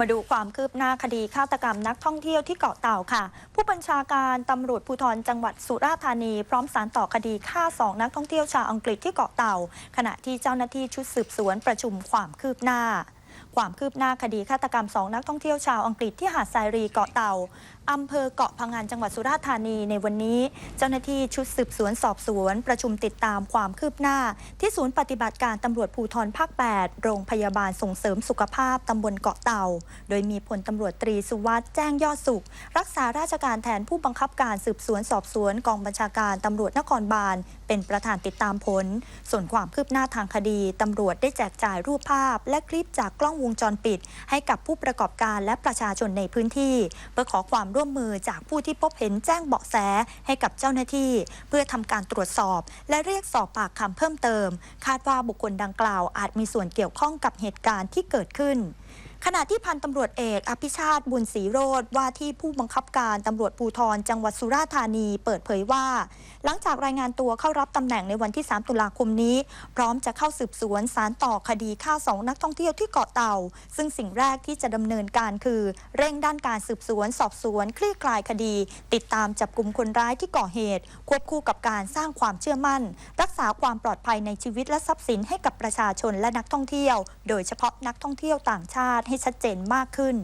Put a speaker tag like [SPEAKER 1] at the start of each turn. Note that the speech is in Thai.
[SPEAKER 1] มาดูความคืบหน้าคดีฆาตกรรมนักท่องเที่ยวที่เกาะเต่าค่ะ ผู้บัญชาการตำรวจภูธรจังหวัดสุราษฎร์ธานี พร้อมสารต่อคดีฆ่าสองนักท่องเที่ยวชาวอังกฤษที่เกาะเต่า ขณะที่เจ้าหน้าที่ชุดสืบสวนประชุมความคืบหน้า ความคืบหน้าคดีฆาตกรรมสองนักท่องเที่ยวชาวอังกฤษที่หาดทรายรีเกาะเต่าอำเภอเกาะพังงานจังหวัดสุราษฎร์ธานีในวันนี้ เจ้าหน้าที่ชุดสืบสวนสอบสวน ประชุมติดตามความคืบหน้า ที่ศูนย์ปฏิบัติการตำรวจภูธรภาค 8 โรงพยาบาลส่งเสริมสุขภาพตำบลเกาะเต่า โดยมีพลตำรวจตรีสุวัสด์แจ้งยอดสุข รักษาราชการแทนผู้บังคับการสืบสวนสอบสวนกองบัญชาการตำรวจนครบาลเป็นประธานติดตามผล ส่วนความคืบหน้าทางคดีตำรวจได้แจกจ่ายรูปภาพ และคลิปจากกล้อง้องวงจรปิด ให้กับผู้ประกอบการและประชาชนในพื้นที่ เพื่อขอความร่วมมือจากผู้ที่พบเห็นแจ้งเบาะแสให้กับเจ้าหน้าที่ เพื่อทำการตรวจสอบ และเรียกสอบปากคำเพิ่มเติม คาดว่าบุคคลดังกล่าวอาจมีส่วนเกี่ยวข้องกับเหตุการณ์ที่เกิดขึ้น ขณะที่พันตำรวจเอกอภิชาติบุญศรีโรธว่าที่ผู้บังคับการตำรวจภูธรจังหวัดสุราษฎร์ธานีเปิดเผยว่า หลังจากรายงานตัวเข้ารับตำแหน่งในวันที่ 3 ตุลาคมนี้ พร้อมจะเข้าสืบสวนสารต่อคดีฆ่าสองนักท่องเที่ยวที่เกาะเต่า ซึ่งสิ่งแรกที่จะดำเนินการคือ เร่งด้านการสืบสวน สอบสวน คลี่คลายคดี ติดตามจับกลุ่มคนร้ายที่ก่อเหตุ ควบคู่กับการสร้างความเชื่อมั่น รักษาความปลอดภัยในชีวิตและทรัพย์สินให้กับประชาชนและนักท่องเที่ยว โดยเฉพาะนักท่องเที่ยวต่างชาติให้ชัดเจนมากขึ้น